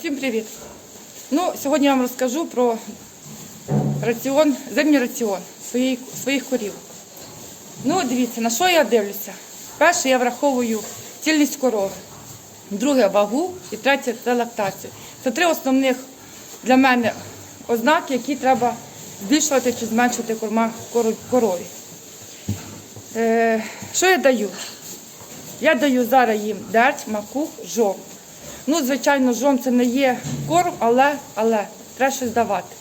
Всім привіт! Ну, сьогодні я вам розкажу про раціон, зимній раціон своїх, своїх корів. Ну, дивіться, на що я дивлюся. Перше, я враховую цільність корови, друге вагу і третє це лактацію. Це три основних для мене ознаки, які треба збільшувати чи зменшувати корма корові. Е, що я даю? Я даю зараз їм дерть, макух, жом. Ну, звичайно, жом це не є корм, але, але треба щось давати.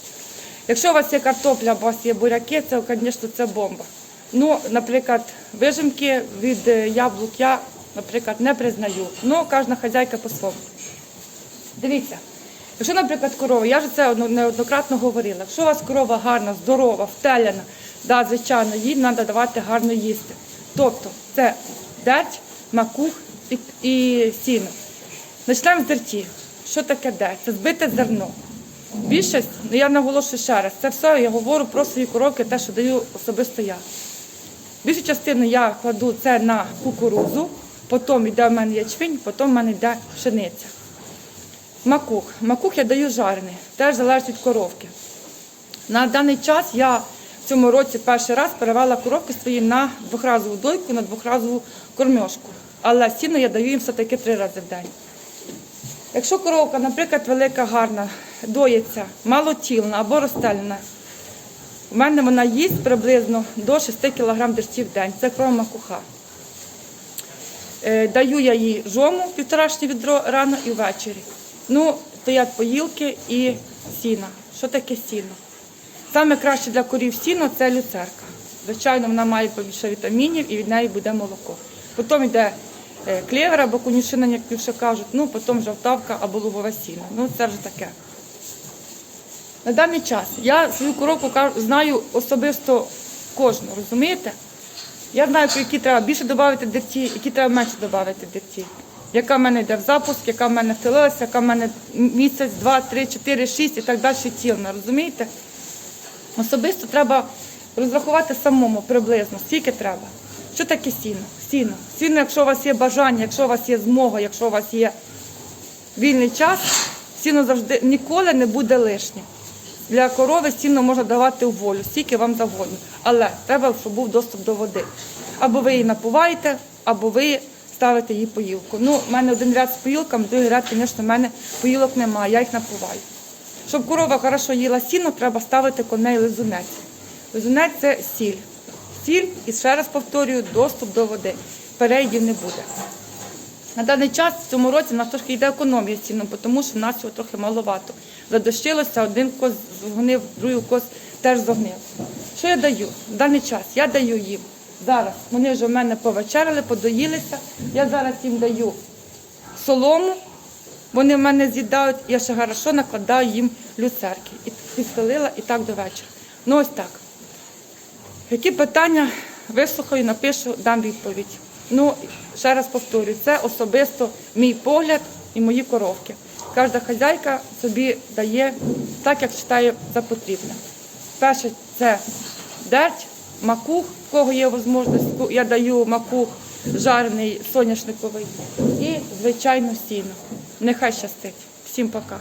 Якщо у вас є картопля, або у вас є буряки, це, звісно, це бомба. Ну, наприклад, вижимки від е, яблук я, наприклад, не признаю. Ну, кожна хазяйка по-своєму. Дивіться, якщо, наприклад, корова, я вже це неоднократно говорила, якщо у вас корова гарна, здорова, втеляна, да, звичайно, їй треба давати гарно їсти. Тобто це дерть, макух і сіно. Почнемо з дерті. Що таке дерть? Це збите зерно. Більшість, ну я наголошую ще раз, це все я говорю про свої коровки, те, що даю особисто я. Більшу частину я кладу це на кукурузу, потім йде в мене ячмінь, потім в мене йде пшениця. Макух. Макух я даю жарений, теж залежить від коровки. На даний час я в цьому році перший раз перевела коровки свої на двохразову дойку, на двохразову кормьошку. Але сіно я даю їм все-таки три рази в день. Якщо коровка, наприклад, велика, гарна, доїться, малотілна або розстелена, у мене вона їсть приблизно до 6 кг дерті в день. Це крова макуха. Е, Даю я їй жому півторашнє відро рано і ввечері. Ну, стоять поїлки і сіна. Що таке сіно? Саме краще для корів сіно це люцерка. Звичайно, вона має побільше вітамінів і від неї буде молоко. Потім йде клевер або конюшина, як більше кажуть, ну потім жовтавка або лугове сіно. Ну це вже таке. На даний час я свою коровку кажу- знаю особисто кожну, розумієте? Я знаю, які треба більше додати дерті, які треба менше додати дерті. Яка в мене йде в запуск, яка в мене втелилася, яка в мене місяць, два, три, чотири, шість і так далі тілна, розумієте? Особисто треба розрахувати самому приблизно, скільки треба. Що таке сіно? Сіно. Сіно, якщо у вас є бажання, якщо у вас є змога, якщо у вас є вільний час, сіно завжди ніколи не буде лишнім. Для корови сіно можна давати у волю, стільки вам завгодно. Але треба, щоб був доступ до води. Або ви її напуваєте, або ви ставите їй поїлку. Ну, в мене один ряд з поїлками, другий ряд, звісно, в мене поїлок немає, я їх напуваю. Щоб корова хорошо їла сіно, треба ставити коней лизунець. Лизунець це сіль. Сіль, і ще раз повторюю, доступ до води. Перейдів не буде. На даний час в цьому році в нас трошки йде економія з ціном, тому що в нас його трохи маловато. Задощилося, один коз згнив, другий коз теж зогнив. Що я даю? В даний час я даю їм. Зараз вони вже в мене повечеряли, подоїлися. Я зараз їм даю солому, вони в мене з'їдають, я ще хорошо накладаю їм люцерки. І підстелила і так до вечора. Ну ось так. Які питання вислухаю, напишу, дам відповідь. Ну, ще раз повторюю, це особисто мій погляд і мої коровки. Кожна хазяйка собі дає так, як вважає за потрібне. Перше це дерть, макух, в кого є можливість, я даю макух жарений соняшниковий і, звичайно, сіно. Нехай щастить. Всім пока.